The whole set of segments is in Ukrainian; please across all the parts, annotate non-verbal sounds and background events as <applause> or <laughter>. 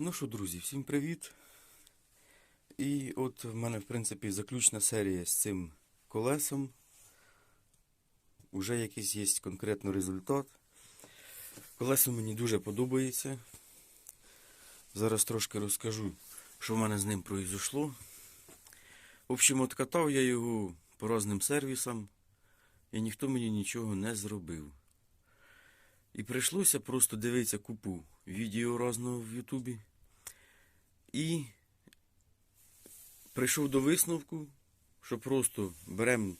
Ну що, друзі, всім привіт. І от в мене, в принципі, заключна серія з цим колесом. Уже якийсь є конкретний результат. Колесо мені дуже подобається. Зараз трошки розкажу, що в мене з ним произошло. В общем, от катав я його по різним сервісам, і ніхто мені нічого не зробив. І прийшлося просто дивитися купу відео різного в Ютубі. І прийшов до висновку, що просто беремо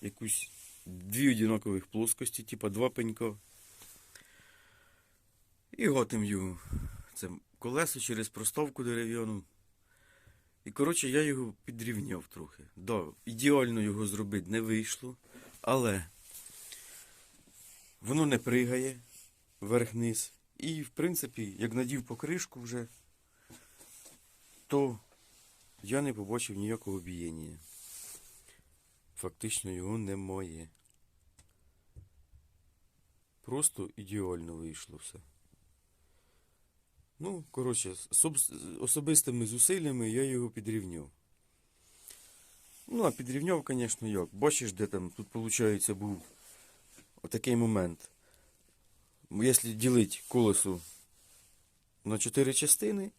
якусь дві однакових плоскості, типа два пенька. І готим його. Це колесо через проставку дерев'яну. І коротше я його підрівняв трохи. Да, ідеально його зробити не вийшло, але воно не пригає вверх-вниз. І, в принципі, як надів покришку вже, то я не побачив ніякого бієння. Фактично його немає. Просто ідеально вийшло все. Ну, коротше, особистими зусиллями я його підрівняв. Ну, а підрівняв, звісно, як. Бачиш, де там, тут, виходить, був отакий момент. Якщо ділити колесо на 4 частини,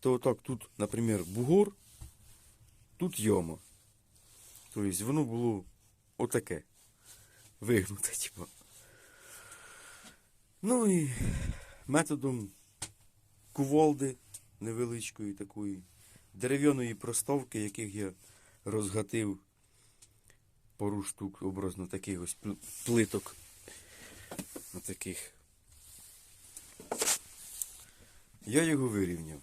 то отак тут, наприклад, бугор, тут яма. Тобто воно було отаке. Вигнуте, типу. Ну і методом кувалди невеличкої такої, дерев'яної проставки, яких я розгатив пару штук, образно таких ось плиток. Отаких. Я його вирівняв.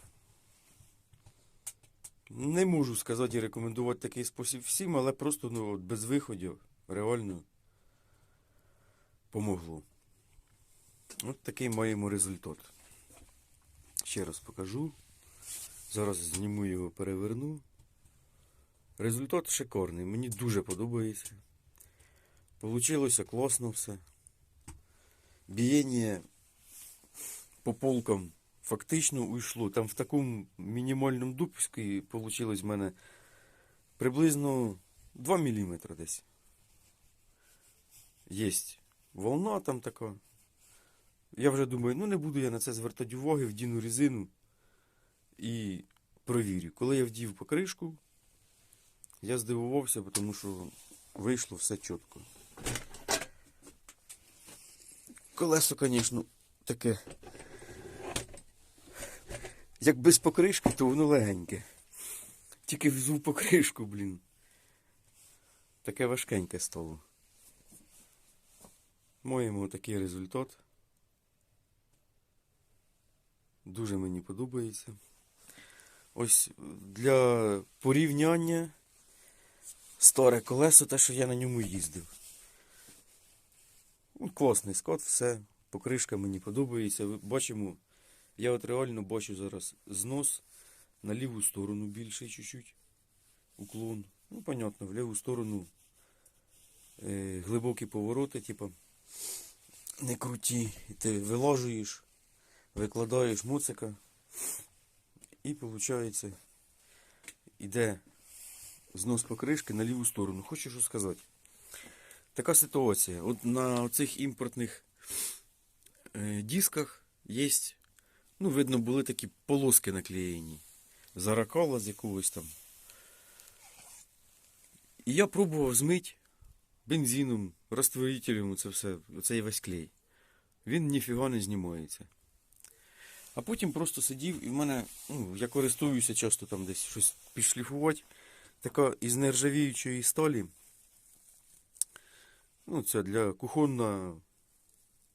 Не можу сказати і рекомендувати такий спосіб всім, але просто ну, без виходів реально помогло. От такий маємо результат. Ще раз покажу. Зараз зніму його, переверну. Результат шикарний, мені дуже подобається. Получилося класно все. Бієння по полкам фактично уйшло. Там в такому мінімальному дупську вийшло в мене приблизно 2 мм десь. Єсть волна там така. Я вже думаю, ну не буду я на це звертати уваги, вдіну резину і провірю. Коли я вдів покришку, я здивувався, тому що вийшло все чітко. Колесо, звісно, таке. Як без покришки, то воно легеньке. Тільки взув покришку, блін. Таке важкеньке стало. Маємо такий результат. Дуже мені подобається. Ось для порівняння старе колесо, те, що я на ньому їздив. Ну, Класний скот, все. Покришка мені подобається. Бачимо, я от реально бачу зараз знос на ліву сторону більший чуть-чуть. Уклон. Ну, понятно, в ліву сторону е, глибокі повороти, типу, не круті. Ти вилажуєш, викладаєш муцика. І виходить, іде знос покришки на ліву сторону. Хочу що сказати. Така ситуація. От на цих імпортних е, дисках є, ну, видно, були такі полоски наклеєні. Заракала з якогось там. І я пробував змити бензином, розтворителем це все, оцей весь клей. Він ніфіга не знімається. А потім просто сидів і в мене, ну, я користуюся часто там десь щось підшліфувати. Така із нержавіючої сталі. Ну, це для кухонна,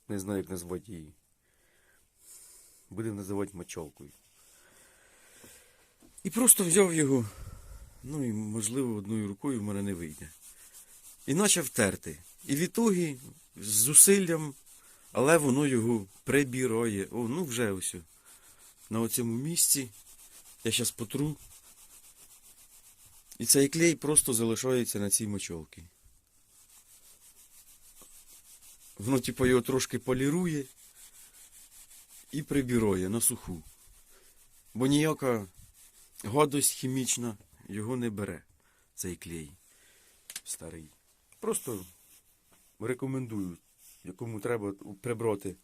не знаю, як назвати її. Будемо називати мочалкою. І просто взяв його, ну і можливо одною рукою в мене не вийде. І почав терти. І в ітогі з зусиллям, але воно його прибірає. О, ну вже ось. На оцьому місці. Я зараз потру. І цей клей просто залишається на цій мочолці. Воно, типу, його трошки полірує і прибірує на суху. Бо ніяка гадость хімічна його не бере, цей клей старий. Просто рекомендую, якому треба прибрати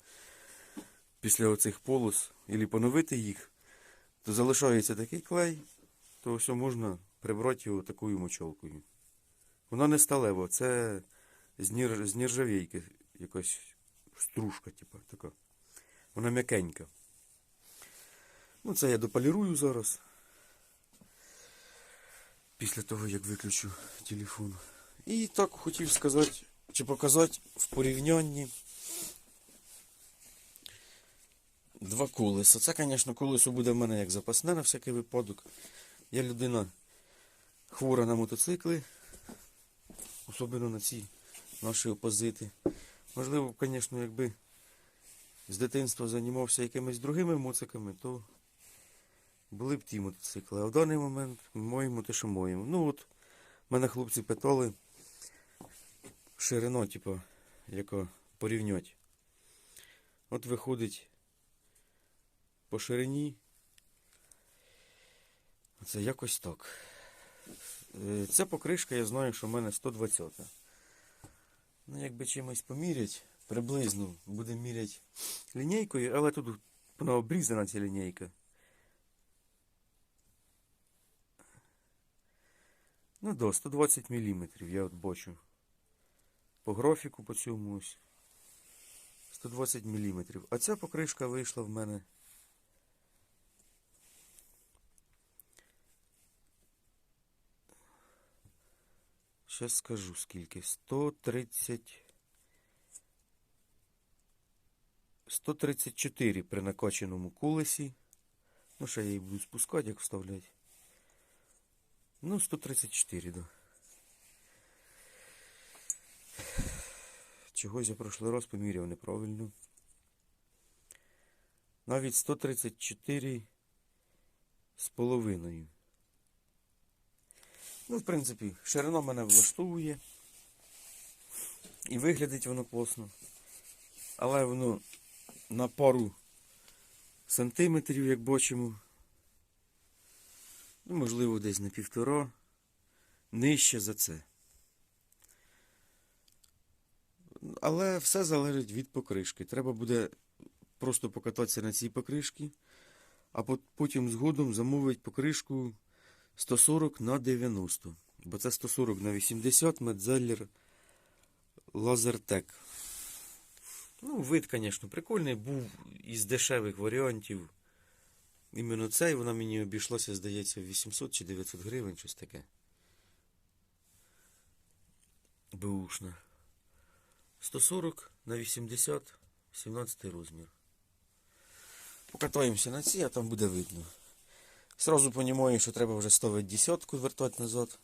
після оцих полос і поновити їх, то залишається такий клей, то все можна прибрати його такою мочолкою. Вона не сталева, це з нержавійки якась стружка, типу, така. Вона м'якенька. Ну, це я дополірую зараз. Після того, як виключу телефон. І так хотів сказати, чи показати в порівнянні два колеса. Це, звісно, колесо буде в мене як запасне на всякий випадок. Я людина хвора на мотоцикли, особливо на ці наші опозити. Можливо, звісно, якби з дитинства займався якимись другими моциками, то були б ті мотоцикли. А в даний момент моєму те, що моєму. Ну от, мене хлопці питали ширину, типу, яка порівнять. От виходить по ширині. Це якось так. Е, Ця покришка, я знаю, що в мене 120. Ну, якби чимось помірять, приблизно будемо міряти лінійкою, але тут вона обрізана ця лінійка. Ну да, 120 мм, я от бачу. По графіку по цьому ось. 120 мм. А ця покришка вийшла в мене. Зараз скажу скільки. 130. 134 при накачаному колесі. Ну, ще я її буду спускати, як вставляти. Ну, 134, да. Чогось я прошлий раз поміряв неправильно. Навіть 134 з половиною. Ну, в принципі, ширина мене влаштовує. І виглядить воно класно. Але воно на пару сантиметрів, як бачимо. Ну, можливо, десь на півтора. Нижче за це. Але все залежить від покришки. Треба буде просто покататися на цій покришці, а потім згодом замовити покришку 140 на 90. Бо це 140 на 80 Медзеллер Лазертек. Ну, вид, звісно, прикольний. Був із дешевих варіантів. Іменно цей вона мені обійшлося, здається, 800 чи 900 гривень, щось таке. Беушна. 140 на 80, 17 розмір. Покатаємося на ці, а там буде видно. Сразу розумію, що треба вже ставити десятку, вертати назад.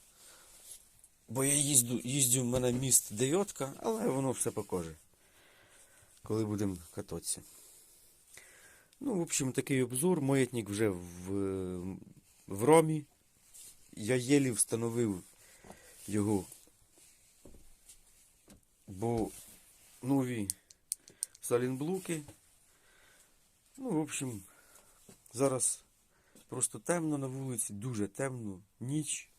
Бо я їздю, їздю в мене міст дев'ятка, але воно все покаже. Коли будемо кататися. Ну, в общем, такий обзор. Маятник вже в, в ромі. Я єлі встановив його. Бо нові салінблоки. Ну, в общем, зараз просто темно на вулиці, дуже темно, ніч.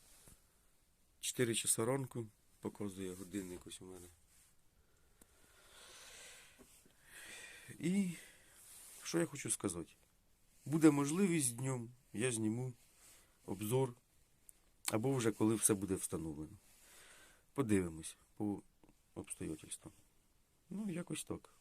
4 часа ранку показує годинник ось у мене. І що я хочу сказати? Буде можливість днем, я зніму обзор, або вже коли все буде встановлено. Подивимось по обстоятельствам. Ну, якось так.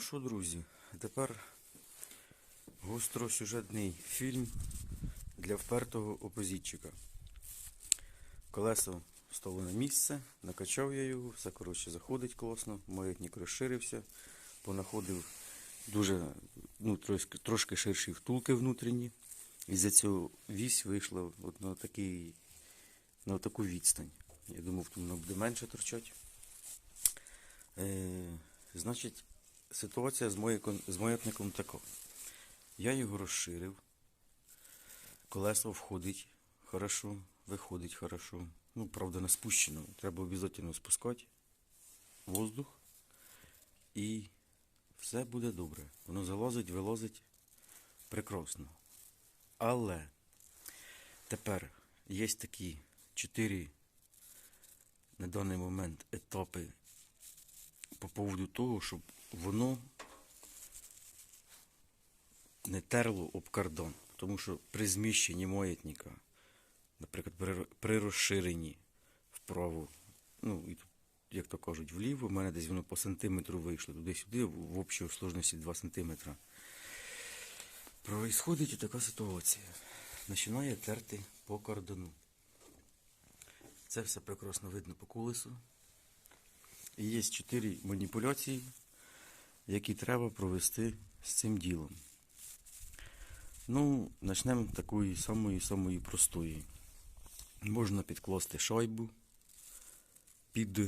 Що, друзі, тепер гостросюжетний фільм для впертого опозитчика. Колесо стало на місце, накачав я його, все коротше заходить класно, маятник розширився, понаходив дуже ну, трошки, трошки ширші втулки внутрішні. І за цього вісь вийшла от на, такий, на таку відстань. Я думав, тут вона буде менше торчать. Е, значить, ситуація з, маятником така. Я його розширив. Колесо входить хорошо, виходить хорошо. Ну, правда, на спущеному. Треба обов'язково спускати воздух. І все буде добре. Воно залазить, вилазить прекрасно. Але тепер є такі чотири на даний момент етапи по поводу того, щоб воно не терло об кордон. Тому що при зміщенні маятника, наприклад, при, розширенні вправо, ну, як то кажуть, вліво, в мене десь воно по сантиметру вийшло, туди-сюди, в общій сложності 2 сантиметра. Происходить така ситуація. Починає терти по кордону. Це все прекрасно видно по колесу. Є чотири маніпуляції, які треба провести з цим ділом. Ну, почнемо такої самої самої простої. Можна підкласти шайбу під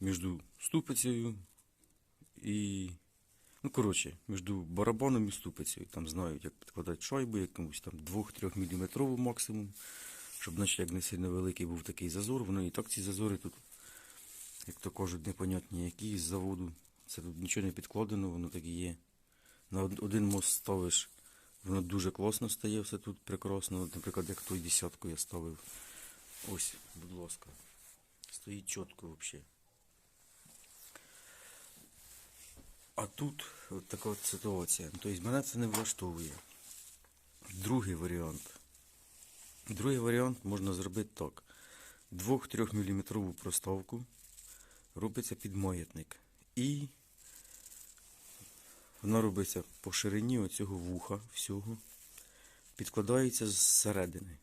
між ступицею і. Ну, коротше, між барабаном і ступицею. Там знають, як підкладати шайбу, якомусь там 2-3 мм максимум. Щоб, наче як не сильно великий був такий зазор. Воно і так ці зазори тут, як то кажуть, непонятні які з заводу. Це тут нічого не підкладено, воно так і є. На один мост ставиш, воно дуже класно стає, все тут прекрасно. Наприклад, як той десятку я ставив. Ось, будь ласка. Стоїть чітко взагалі. А тут от така от ситуація. Тобто мене це не влаштовує. Другий варіант. Другий варіант можна зробити так. 2-3 мм проставку робиться підмаятник. І вона робиться по ширині оцього вуха всього. Підкладається зсередини.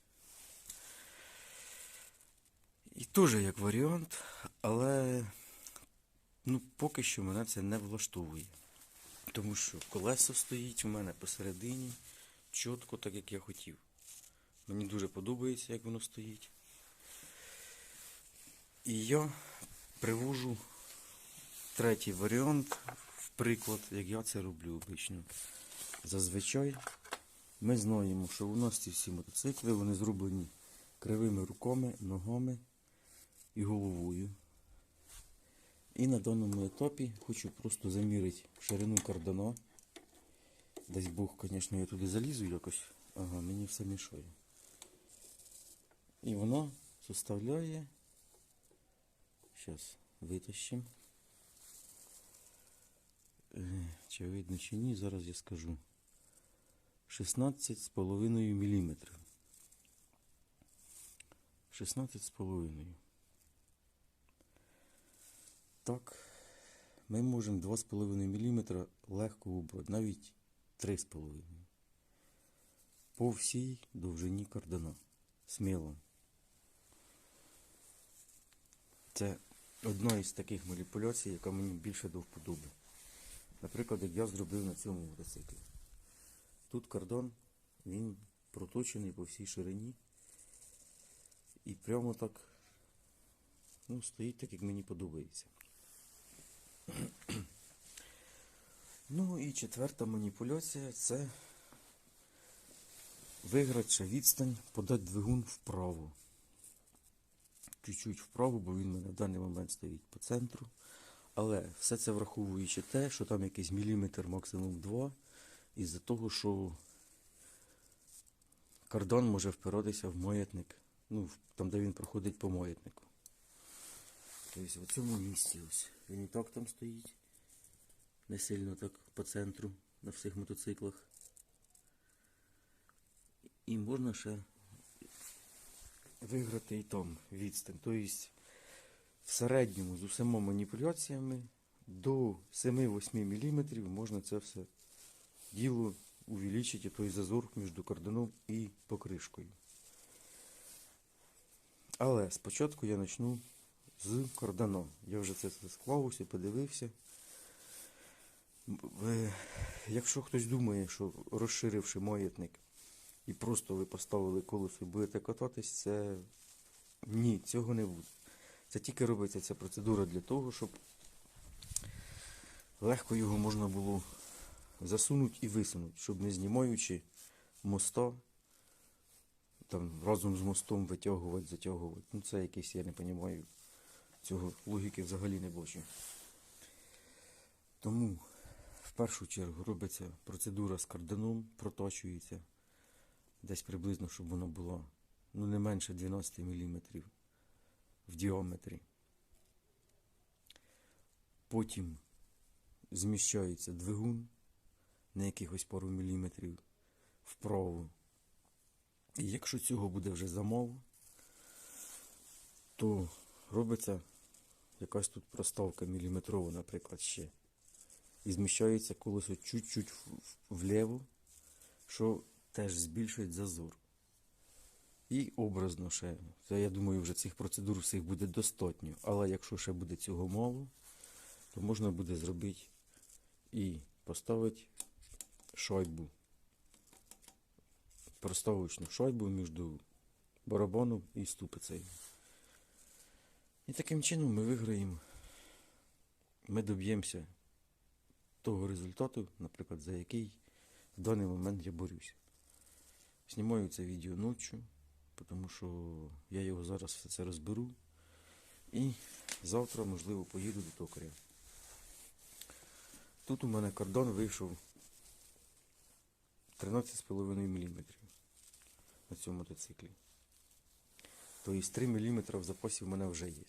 І теж як варіант, але ну, поки що мене це не влаштовує. Тому що колесо стоїть у мене посередині, чітко так, як я хотів. Мені дуже подобається, як воно стоїть. І я привожу третій варіант, в приклад, як я це роблю обично. Зазвичай ми знаємо, що у нас ці всі мотоцикли вони зроблені кривими руками, ногами і головою. І на даному етапі хочу просто замірити ширину кардана. Десь Бог, звісно, я туди залізу якось. Ага, мені все мішає. І воно составляє. Зараз витащимо. Е, Чи видно чи ні, зараз я скажу. 16,5 мм. 16,5. Так, ми можемо 2,5 мм легко убрати, навіть 3,5 по всій довжині кардана. Сміло. Це одна із таких маніпуляцій, яка мені більше до вподоби. Наприклад, як я зробив на цьому мотоциклі. Тут кордон, він проточений по всій ширині. І прямо так ну, стоїть так, як мені подобається. <clears throat> Ну і четверта маніпуляція це виграти ще відстань, подати двигун вправо. Чуть-чуть вправо, бо він мене в даний момент стоїть по центру. Але все це враховуючи те, що там якийсь міліметр, максимум 2, із-за того, що кордон може впиратися в маятник, ну, там, де він проходить по маятнику. Тобто в цьому місці ось. Він і так там стоїть. Не сильно так по центру на всіх мотоциклах. І можна ще виграти і там відстань. Тобто в середньому з усіма маніпуляціями до 7-8 мм можна це все діло увеличити, той зазор між карданом і покришкою. Але спочатку я почну з карданом. Я вже це все склав, усе подивився. Е, Якщо хтось думає, що розширивши маятник і просто ви поставили колесо і будете кататись, це ні, цього не буде. Це тільки робиться ця процедура для того, щоб легко його можна було засунути і висунути, щоб не знімаючи моста, там разом з мостом витягувати, затягувати. Ну це якийсь, я не розумію, цього логіки взагалі не бачу. Тому в першу чергу робиться процедура з карданом, проточується десь приблизно, щоб воно було ну, не менше 12 мм в діаметрі. Потім зміщається двигун на якихось пару міліметрів вправо. І якщо цього буде вже замов, то робиться якась тут проставка міліметрова, наприклад, ще. І зміщається колесо чуть-чуть вліво, що теж збільшує зазор. І образно ще. Це, я думаю, вже цих процедур всіх буде достатньо. Але якщо ще буде цього мало, то можна буде зробити і поставити шайбу. Проставочну шайбу між барабаном і ступицею. І таким чином ми виграємо. Ми доб'ємося того результату, наприклад, за який в даний момент я борюся. Знімаю це відео ночі, тому що я його зараз все це розберу. І завтра, можливо, поїду до токаря. Тут у мене кордон вийшов 13,5 мм на цьому мотоциклі. Тобто 3 мм в запасі в мене вже є.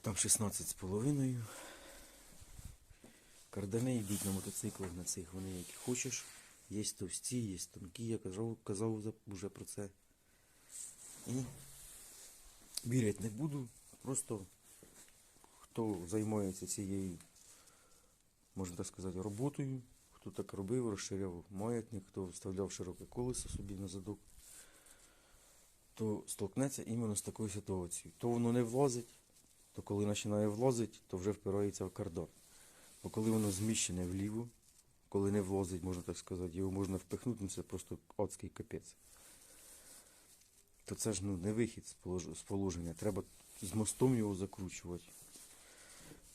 Там 16,5. Кардани йдуть на мотоциклах на цих, вони які хочеш. Є товсті, є тонкі, я казав, казав вже про це. І міряти не буду. Просто хто займається цією, можна так сказати, роботою, хто так робив, розширяв маятник, хто вставляв широке колесо собі на задок, то столкнеться іменно з такою ситуацією. То воно не влазить, то коли починає влазити, то вже впирається в кордон. Бо коли воно зміщене вліво, коли не влазить, можна так сказати, його можна впихнути, ну це просто адський капець. То це ж ну, не вихід з положення. Треба з мостом його закручувати.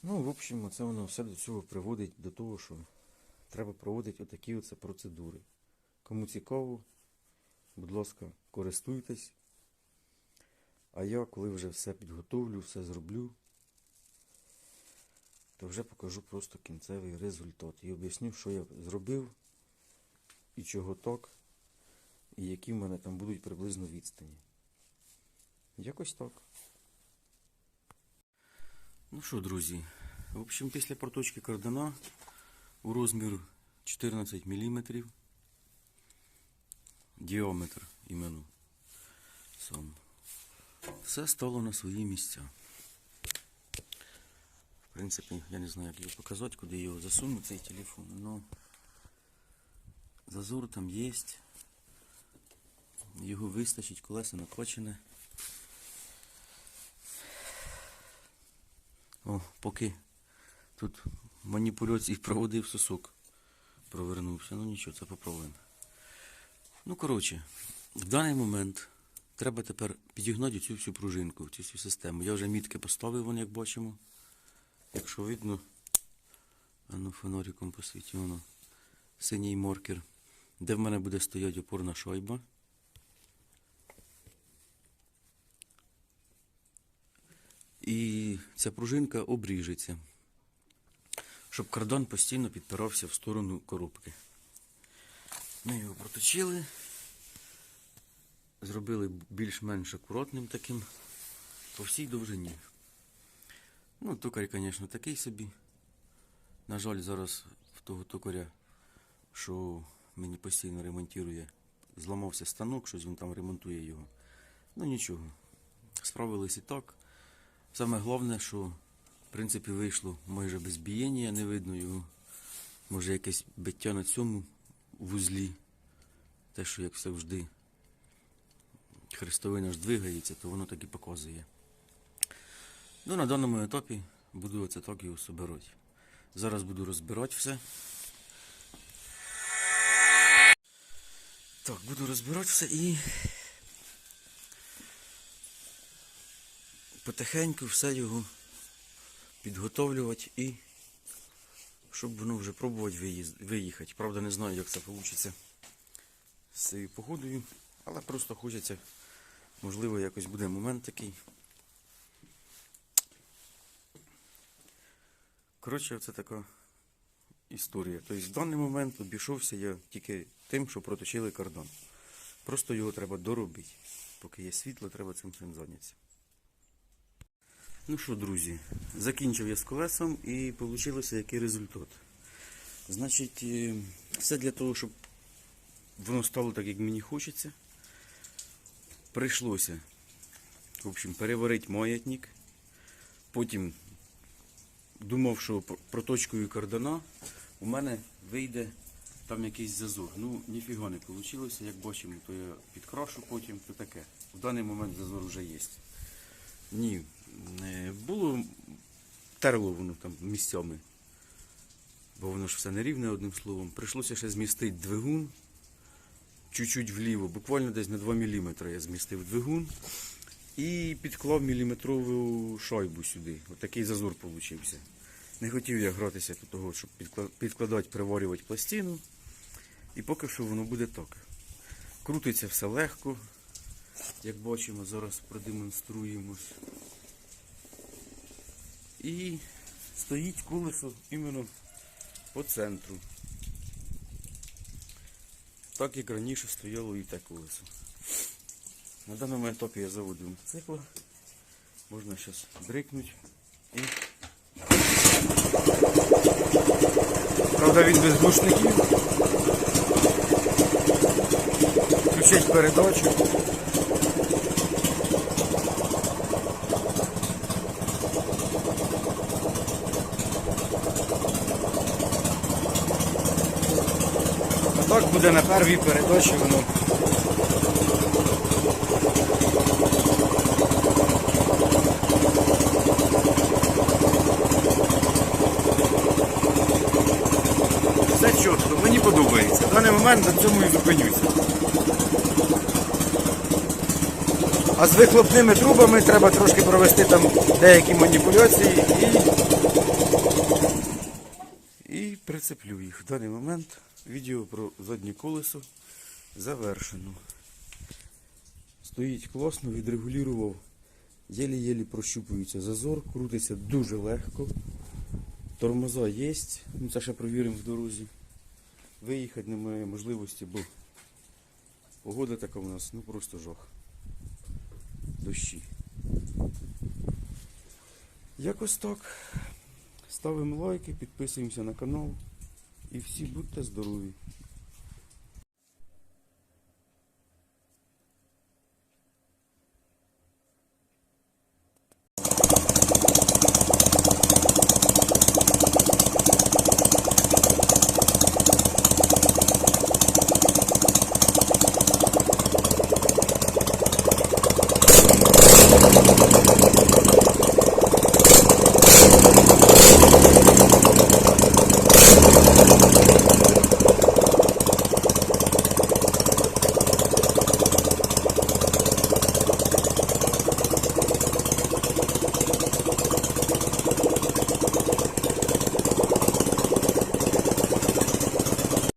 Ну, в общем, це воно все до цього приводить до того, що треба проводити отакі оце процедури. Кому цікаво, будь ласка, користуйтесь. А я, коли вже все підготовлю, все зроблю, то вже покажу просто кінцевий результат. І об'ясню, що я зробив, і чого так, і які в мене там будуть приблизно відстані. Якось так. Ну що, друзі, в общем, після проточки кардана у розмір 14 мм діаметр іменно сам. Все стало на свої місця. В принципі, я не знаю, як його показати, куди його засунути, цей телефон, но зазор там є. Його вистачить, колеса накочене. О, поки тут маніпуляції проводив сосок. Провернувся. Ну нічого, це поправимо. Ну, коротше, в даний момент треба тепер підігнати цю всю пружинку, цю всю систему. Я вже мітки поставив, вон, як бачимо. Якщо видно, а ну фонариком посвіті воно. Синій маркер, де в мене буде стояти опорна шайба. І ця пружинка обріжеться, щоб кардан постійно підпирався в сторону коробки. Ми його проточили, зробили більш-менш акуратним таким по всій довжині. Ну, токар, звісно, такий собі. На жаль, зараз в того токаря, що мені постійно ремонтує, зламався станок, щось він там ремонтує його. Ну нічого, справились і так. Саме головне, що В принципі, вийшло майже без бієння, не видно його. Може якесь биття на цьому вузлі. Те, що як завжди хрестовина ж двигається, то воно так і показує. Ну, на даному етапі буду оце так його собирати. Зараз буду розбирати все. Так, буду розбирати все і потихеньку все його підготовлювати і щоб воно вже пробувати виїхати. Правда, не знаю, як це вийде з цією погодою, але просто хочеться, можливо, якось буде момент такий. Коротше, це така історія. Тобто в даний момент обійшовся я тільки тим, що проточили кордон. Просто його треба доробити. Поки є світло, треба цим всім зайнятися. Ну що, друзі, закінчив я з колесом і вийшло який результат. Значить, е, все для того, щоб воно стало так, як мені хочеться. Прийшлося, в общем, переварити маятник. Потім думав, що пр- проточкою кардана у мене вийде там якийсь зазор. Ну, ніфіга не вийшло, як бачимо, то я підкрашу потім, то таке. В даний момент зазор вже є. Ні, було терло воно там місцями. Бо воно ж все нерівне одним словом. Прийшлося ще змістити двигун чуть-чуть вліво, буквально десь на 2 мм я змістив двигун і підклав міліметрову шайбу сюди. Отакий зазор получився. Не хотів я гратися до того, щоб підкладати, приварювати пластину. І поки що воно буде так. Крутиться все легко. Як бачимо, зараз продемонструємось. І стоїть колесо іменно по центру. Так як раніше стояло і те колесо. На даному етапі я заводу мотоцикл. Можна зараз брикнути і. Правда він без глушників. Включить передачу. Так буде на первій передачі воно. Все чітко, мені подобається. В даний момент на цьому і зупинюся. А з вихлопними трубами треба трошки провести там деякі маніпуляції і, і прицеплю їх. В даний момент відео про заднє колесо завершено. Стоїть класно, відрегулював. Єлі-єлі прощупується зазор, крутиться дуже легко. Тормоза є, ну це ще провіримо в дорозі. Виїхати немає можливості, бо погода така у нас, ну просто жах. Дощі. Якось так. Ставимо лайки, підписуємося на канал. І всі будьте здорові.